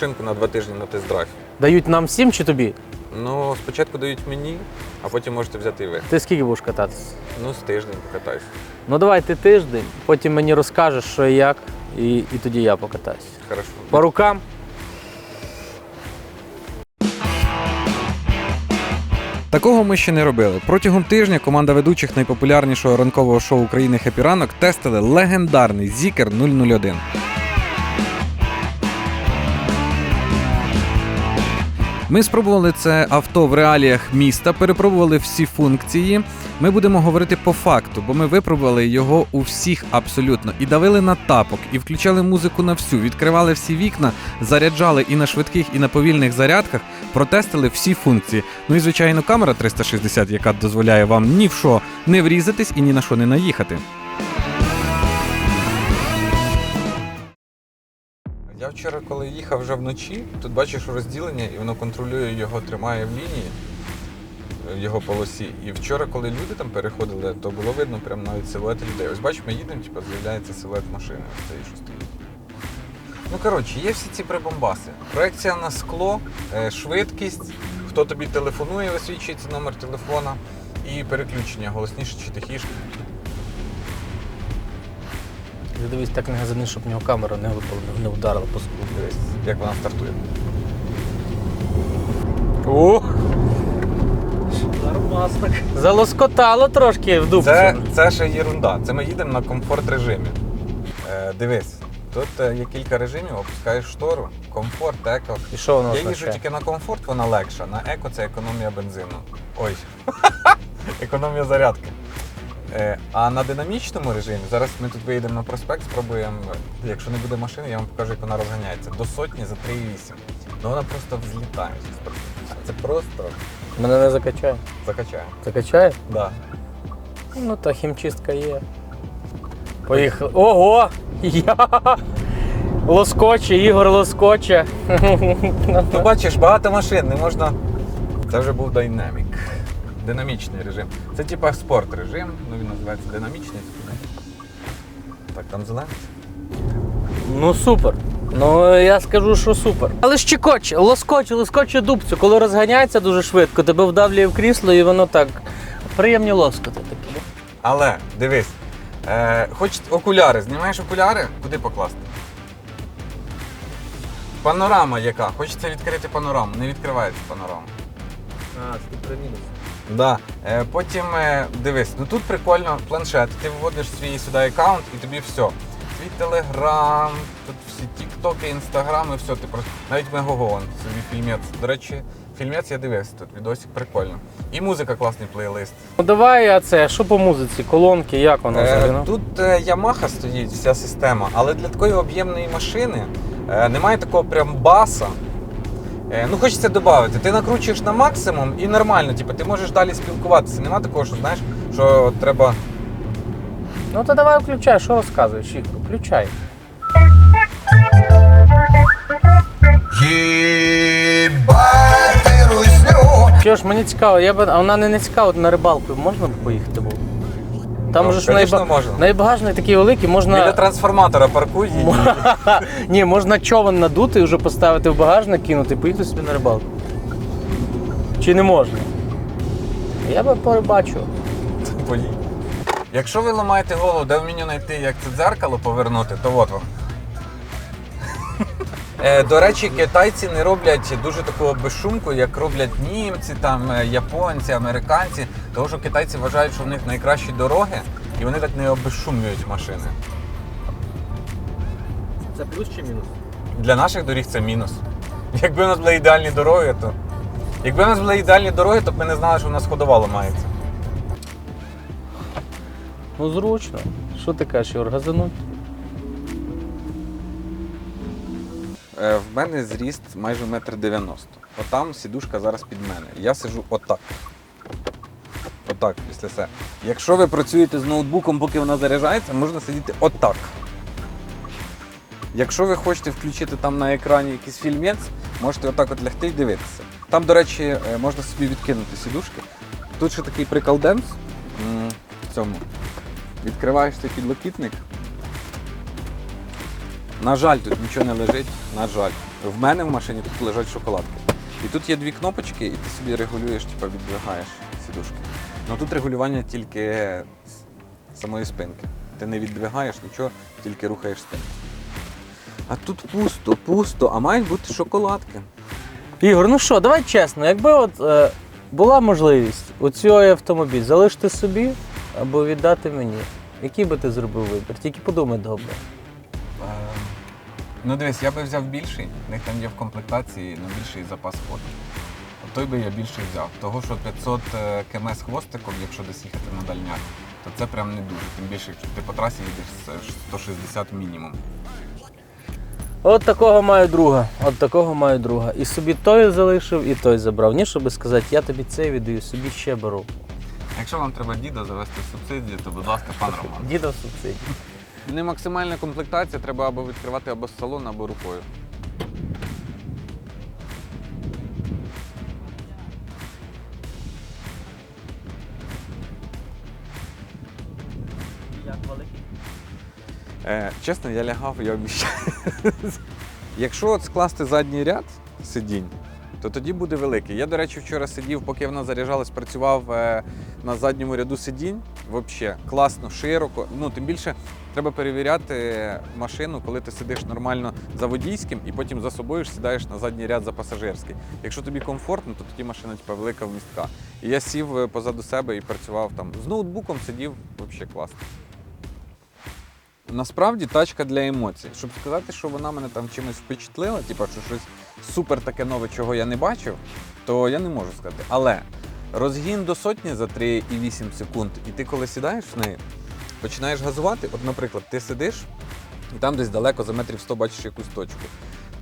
машинку на два тижні на тест-драйв. Дають нам всім чи тобі? Ну, спочатку дають мені, а потім можете взяти і ви. Ти скільки будеш кататися? Ну, з тиждень покатайся. Ну давай ти тиждень, потім мені розкажеш, що і як, і, і тоді я покатаюся. Хорошо. По рукам. Такого ми ще не робили. Протягом тижня команда ведучих найпопулярнішого ранкового шоу України «Хеппі ранок» тестили легендарний Зікер 001. Ми спробували це авто в реаліях міста, перепробували всі функції. Ми будемо говорити по факту, бо ми випробували його у всіх абсолютно і давили на тапок, і включали музику на всю, відкривали всі вікна, заряджали і на швидких, і на повільних зарядках, протестили всі функції. Ну і звичайно, камера 360, яка дозволяє вам ні в що не врізатись і ні на що не наїхати. Вчора, коли їхав вже вночі, тут бачиш розділення, і воно контролює його, тримає в лінії в його полосі. І вчора, коли люди там переходили, то було видно прям навіть силует людей. Ось бачиш, ми їдемо, типу, з'являється силует машини, ось цей, що стоїть. Ну коротше, є всі ці прибомбаси. Проекція на скло, е, швидкість, хто тобі телефонує, висвічується номер телефона і переключення голосніше чи тихіше. Дивись, так не газани, щоб в нього камера не випала, не вдарила по. Дивись, як вона стартує. О! Нормасно. Залоскотало трошки в дубці. Це, це ще єрунда. Це ми їдемо на комфорт режимі. Е, дивись, тут е, є кілька режимів, опускаєш штору, комфорт, еко. І що воно Я їжджу означає? тільки на комфорт, вона легша. На еко це економія бензину. Ой, економія зарядки. Е, а на динамічному режимі, зараз ми тут виїдемо на проспект, спробуємо, якщо не буде машини, я вам покажу, як вона розганяється. До сотні за 3,8. Ну вона просто взлітає. Це просто Мене не закачає. закачає. Закачає? Да. Ну та хімчистка є. Поїхали. Ого! Я! Лоскоче, Ігор лоскоче. Ну, бачиш, багато машин, не можна. Це вже був динамік. Динамічний режим. Це типа спорт режим, ну він називається динамічний. Так, там зелений. Ну супер. Ну я скажу, що супер. Але ж чекоче, лоскоче, лоскоче дубцю. Коли розганяється дуже швидко, тебе вдавлює в крісло і воно так. Приємні лоскоти такі. Але дивись, е, хоч окуляри, знімаєш окуляри, куди покласти? Панорама яка? Хочеться відкрити панораму, не відкривається панорама. А, це мінус. Да. Е, потім е, дивись, ну тут прикольно планшет. Ти вводиш свій сюди аккаунт і тобі все. Твій телеграм, тут всі тіктоки, інстаграми, все, ти просто. Навіть мегагон, собі фільмець. До речі, фільмець я дивився тут, відосик прикольно. І музика класний плейлист. Ну давай, а це, що по музиці? Колонки, як воно? Е, ну? тут е, Yamaha стоїть, вся система, але для такої об'ємної машини е, немає такого прям баса. Е, ну, хочеться додати. Ти накручуєш на максимум і нормально, типу, ти можеш далі спілкуватися. Нема такого, що знаєш, що треба. Ну то давай включай, що розказуєш, Ігор? Включай. Їбати русню Чого ж мені цікаво, я б, а вона не, не цікаво, на рибалку можна б поїхати було? Там Ну, же ж конечно, найба... можна. найбагажник такий великий, Біля можна. трансформатора паркуй і Ні, можна човен надути і вже поставити в багажник, кинути, поїхати собі на рибалку. Чи не можна? Я би порибачив. поїдь. Якщо ви ламаєте голову, де вміню знайти, як це дзеркало повернути, то от вам. Е, До речі, китайці не роблять дуже таку безшумку, як роблять німці, там, е, японці, американці. Тому що китайці вважають, що в них найкращі дороги, і вони так не обезшумлюють машини. Це плюс чи мінус? Для наших доріг це мінус. Якби у нас були ідеальні дороги, то. Якби у нас були ідеальні дороги, то б ми не знали, що у нас ходова ламається. Ну зручно. Що ти кажеш, Ігор, газануть? В мене зріст майже метр дев'яносто. Отам сідушка зараз під мене. Я сиджу отак. Отак, після себе. Якщо ви працюєте з ноутбуком, поки вона заряджається, можна сидіти отак. Якщо ви хочете включити там на екрані якийсь фільмець, можете отак от лягти і дивитися. Там, до речі, е, можна собі відкинути сідушки. Тут ще такий приколденс м, в цьому. Відкриваєш цей підлокітник. На жаль, тут нічого не лежить, на жаль. В мене в машині тут лежать шоколадки. І тут є дві кнопочки, і ти собі регулюєш, типу, віддвигаєш сідушки. Ну тут регулювання тільки самої спинки. Ти не віддвигаєш нічого, тільки рухаєш спинку. А тут пусто, пусто, а мають бути шоколадки. Ігор, ну що, давай чесно, якби от е, була можливість оцей автомобіль залишити собі або віддати мені, який би ти зробив вибір? Тільки подумай добре. Ну дивись, я би взяв більший, в них там є в комплектації ну, більший запас ходу. Той би я більший взяв. Того, що 500 е, км з хвостиком, якщо десь їхати на дальняк, то це прям не дуже. Тим більше, якщо ти по трасі їдеш 160 мінімум. От такого маю друга, от такого маю друга. І собі той залишив, і той забрав. Ні, щоб сказати, я тобі цей віддаю, собі ще беру. Якщо вам треба діда завести субсидії, то будь ласка, пан Роман. Діда в субсидії. Не максимальна комплектація, треба або відкривати або з салону, або рукою. Е, чесно, я лягав, я обіцяю. Якщо от скласти задній ряд сидінь, то тоді буде великий. Я, до речі, вчора сидів, поки вона заряджалась, працював е, на задньому ряду сидінь. Взагалі, класно, широко. Ну, тим більше треба перевіряти машину, коли ти сидиш нормально за водійським і потім за собою ж сідаєш на задній ряд за пасажирський. Якщо тобі комфортно, то тоді машина типу, велика вмістка. І я сів е, позаду себе і працював там. З ноутбуком сидів, взагалі класно. Насправді тачка для емоцій. Щоб сказати, що вона мене там чимось впечатлила, типу, що щось супер таке нове, чого я не бачив, то я не можу сказати. Але розгін до сотні за 3,8 секунд, і ти коли сідаєш в неї, починаєш газувати. От, наприклад, ти сидиш, і там десь далеко за метрів 100 бачиш якусь точку.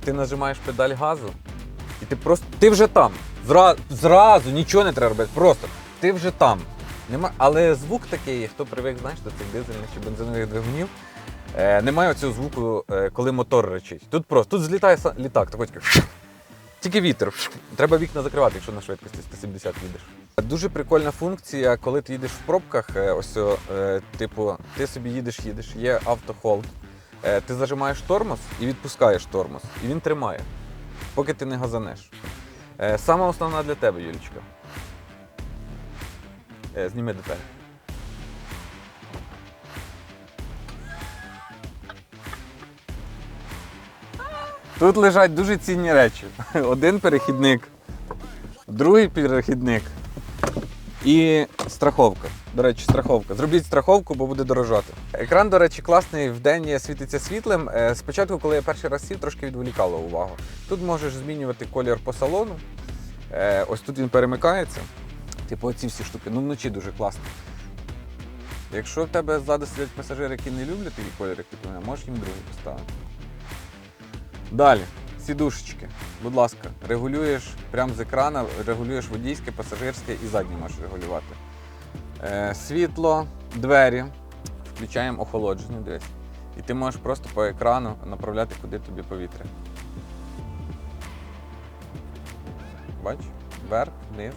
Ти нажимаєш педаль газу, і ти просто ти вже там. Зра... Зразу нічого не треба робити. Просто ти вже там. Нема... Але звук такий, хто привик, знаєш, до цих дизельних чи бензинових двигунів. Е, немає цього звуку, е, коли мотор речить. Тут просто тут злітає літак, такий тільки, вітер. Треба вікна закривати, якщо на швидкості 170 їдеш. Дуже прикольна функція, коли ти їдеш в пробках. е, Ось, е, типу, ти собі їдеш, їдеш, є автохолд. Ти зажимаєш тормоз і відпускаєш тормоз, і він тримає, поки ти не газанеш. Сама основна для тебе, Юлічка. Зніми деталь. Тут лежать дуже цінні речі. Один перехідник, другий перехідник і страховка. До речі, страховка. Зробіть страховку, бо буде дорожати. Екран, до речі, класний, вдень світиться світлим. Е, Спочатку, коли я перший раз сів, трошки відволікало увагу. Тут можеш змінювати колір по салону. Е, Ось тут він перемикається. Типу, оці всі штуки. Ну вночі дуже класно. Якщо в тебе ззаду сидять пасажири, які не люблять такий колір, ти можеш їм другий поставити. Далі, сідушечки. Будь ласка, регулюєш прямо з екрана, регулюєш водійське, пасажирське і заднє можеш регулювати. Е, світло, двері, включаємо охолодження, дивись. І ти можеш просто по екрану направляти, куди тобі повітря. Бач? Вверх, вниз.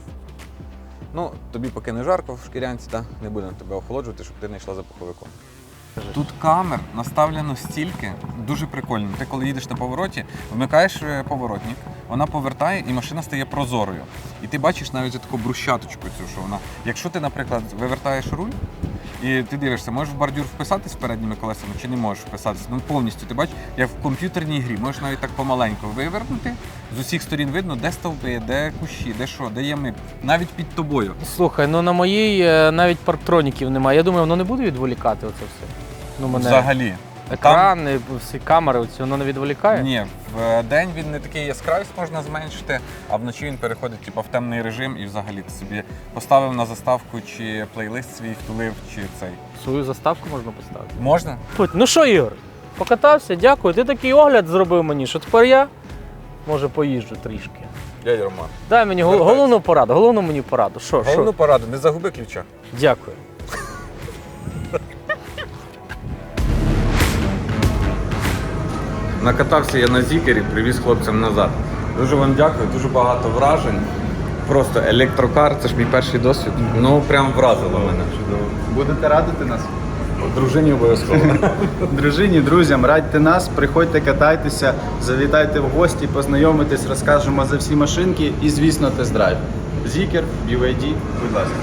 Ну, тобі поки не жарко в шкірянці, та, не будемо тебе охолоджувати, щоб ти не йшла за пуховиком. Тут камер наставлено стільки, дуже прикольно. Ти коли їдеш на повороті, вмикаєш е, поворотник, вона повертає і машина стає прозорою. І ти бачиш навіть таку брусчаточку цю, що вона. Якщо ти, наприклад, вивертаєш руль і ти дивишся, можеш в бордюр вписатись передніми колесами чи не можеш вписатись. Ну повністю ти бачиш, як в комп'ютерній грі, можеш навіть так помаленьку вивернути. З усіх сторін видно, де стовпи, де кущі, де що, де ями, навіть під тобою. Слухай, ну на моїй е, навіть парктроніків немає. Я думаю, воно не буде відволікати оце все. Ну, мене Взагалі. екрани, всі камери, оці, воно не відволікає. Ні, в день він не такий яскравість можна зменшити, а вночі він переходить типу, в темний режим і взагалі ти собі поставив на заставку чи плейлист свій втулив, чи цей. Свою заставку можна поставити. Можна? Путь. Ну що, Ігор, покатався, дякую. Ти такий огляд зробив мені, що тепер я може поїжджу трішки. Дядя Роман. Дай мені гол- головну пораду, головну мені пораду. Що, Головну що? пораду, не загуби ключа. Дякую. Накатався я на зікері, привіз хлопцям назад. Дуже вам дякую, дуже багато вражень. Просто електрокар, це ж мій перший досвід. Ну прям вразило мене. Будете радити нас? Ну, дружині обов'язково. Дружині, друзям, радьте нас, приходьте, катайтеся, завітайте в гості, познайомитесь, розкажемо за всі машинки і, звісно, тест-драйв. Зікер, BYD, будь ласка.